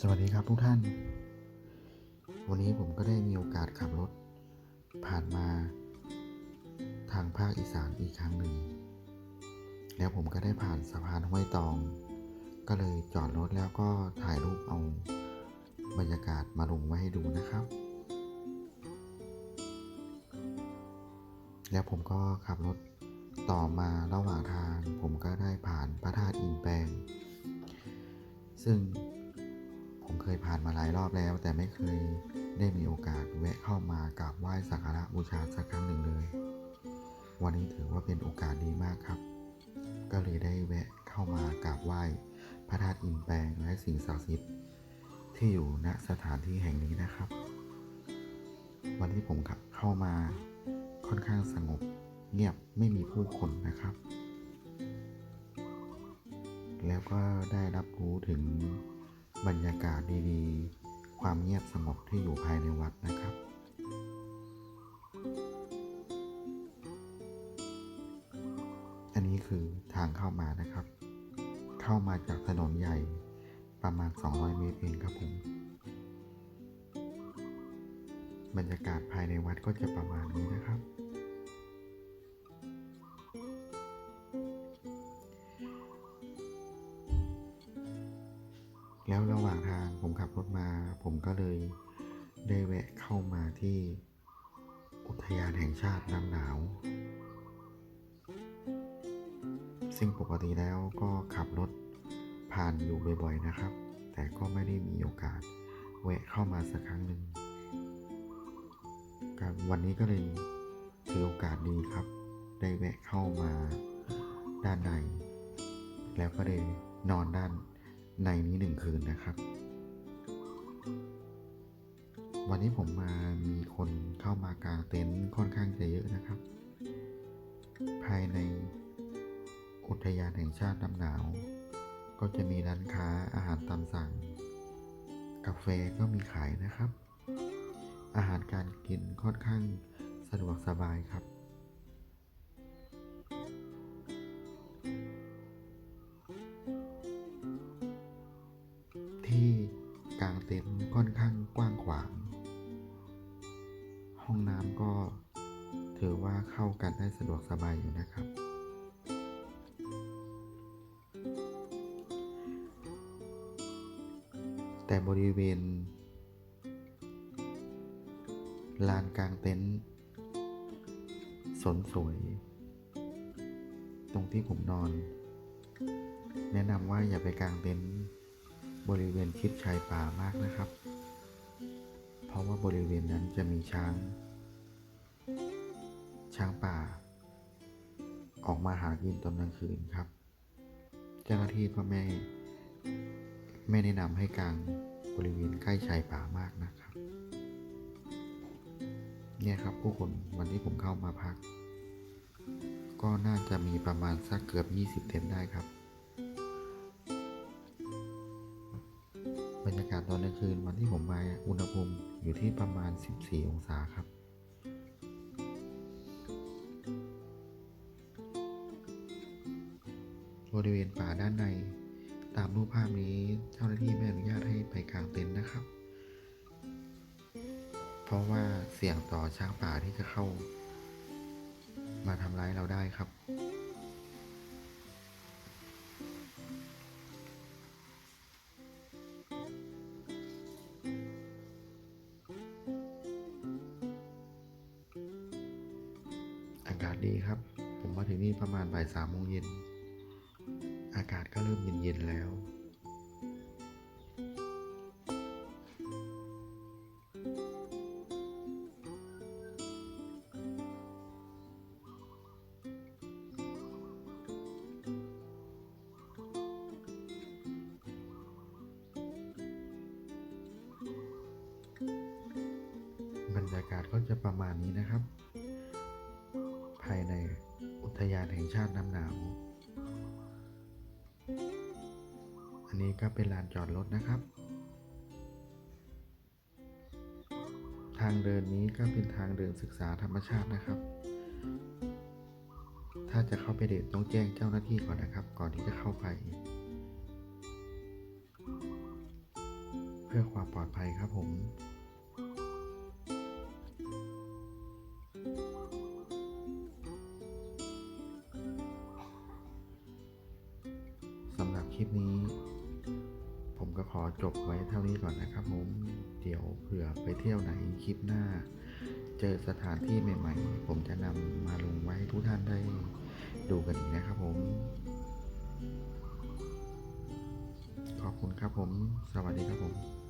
สวัสดีครับทุกท่าน วันนี้ผมก็ได้มีโอกาสขับรถ ผ่านมาทางภาคอีสานอีกครั้งหนึ่ง แล้วผมก็ได้ผ่านสะพานห้วยตอง ก็เลยจอดรถแล้วก็ถ่ายรูปเอาบรรยากาศมาลงไว้ให้ดูนะครับ แล้วผมก็ขับรถต่อมาระหว่างทางผมก็ได้ผ่านพระธาตุอินแปลงซึ่ง ผมเคยผ่านมาหลายรอบแล้ว แต่ไม่เคยได้มีโอกาสแวะเข้ามากราบไหว้สักการะบูชาสักครั้งหนึ่งเลย วันนี้ถือว่าเป็นโอกาสดีมากครับ ก็เลยได้แวะเข้ามากราบไหว้พระธาตุอินแปลงและสิ่งศักดิ์สิทธิ์ที่อยู่ณสถานที่แห่งนี้นะครับ วันที่ผมขับเข้ามาค่อนข้างสงบเงียบไม่มีผู้คนนะครับ แล้วก็ได้รับรู้ถึง บรรยากาศดีๆ ความเงียบสงบที่อยู่ภายในวัดนะครับอันนี้คือทางเข้ามานะครับ เข้ามาจากถนนใหญ่ประมาณ 200 เมตรเองครับผม บรรยากาศภายในวัดก็จะประมาณนี้นะครับ แล้วระหว่างทางผมขับรถมา ผมก็เลยได้แวะเข้ามาที่อุทยานแห่งชาติน้ำหนาว ซึ่งปกติแล้วก็ขับรถผ่านอยู่บ่อยๆนะครับ แต่ก็ไม่ได้มีโอกาสแวะเข้ามาสักครั้งหนึ่งวันนี้ก็เลยถือโอกาสดีครับ ได้แวะเข้ามาด้านใน แล้วก็ได้นอนด้าน ในนี้หนึ่งคืนนะครับ วันนี้ผมมามีคนเข้ามากางเต็นท์ค่อนข้างจะเยอะนะครับ ภายในอุทยานแห่งชาติน้ำหนาว ก็จะมีร้านค้าอาหารตามสั่ง กาแฟก็มีขายนะครับ อาหารการกินค่อนข้างสะดวกสบายครับ ต็นท์ค่อนข้างกว้างขวาง ห้องน้ำก็ถือว่าเข้ากันได้สะดวกสบายอยู่นะครับ แต่บริเวณลานกลางเต็นท์สนสวย ตรงที่ผมนอน แนะนำว่าอย่าไปกลางเต็นท์ บริเวณชิดชายป่ามากนะครับ เพราะว่าบริเวณนั้นจะมีช้าง ช้างป่า ออกมาหากินตอนกลางคืนครับ เจ้าหน้าที่ก็ไม่ไม่แนะนำให้กางบริเวณใกล้ชายป่ามากนะครับ เนี่ยครับผู้คนวันที่ผมเข้ามาพัก ก็น่าจะมีประมาณสักเกือบ 20 เต็นท์ได้ครับ รรยากาศตอนกลางคืนวันที่ผมมาอุณหภูมิอยู่ที่ประมาณ 14 องศาครับบริเวณป่าด้านใน ตามรูปภาพนี้เจ้าหน้าที่ไม่อนุญาตให้ไปกลางเต็นท์นะครับ เพราะว่าเสี่ยงต่อช้างป่าที่จะเข้า มาทำร้ายเราได้ครับากาศดีครับ ผมมาถึงนี่ประมาณบ่ายสามโมงเย็น อากาศก็เริ่มเย็นๆแล้ว บรรยากาศก็จะประมาณนี้นะครับานแห่งชาติน้ำหนาว อันนี้ก็เป็นลานจอดรถนะครับ ทางเดินนี้ก็เป็นทางเดินศึกษาธรรมชาตินะครับ ถ้าจะเข้าไปเดทต้องแจ้งเจ้าหน้าที่ก่อนนะครับ ก่อนที่จะเข้าไป เพื่อความปลอดภัยครับผม คลิปนี้ ผมก็ขอจบไว้เท่านี้ก่อนนะครับผม เดี๋ยวเผื่อไปเที่ยวไหนคลิปหน้า เจอสถานที่ใหม่ๆ ผมจะนำมาลงไว้ให้ทุกท่านได้ดูกันอีกนะครับผม ขอบคุณครับผม สวัสดีครับผม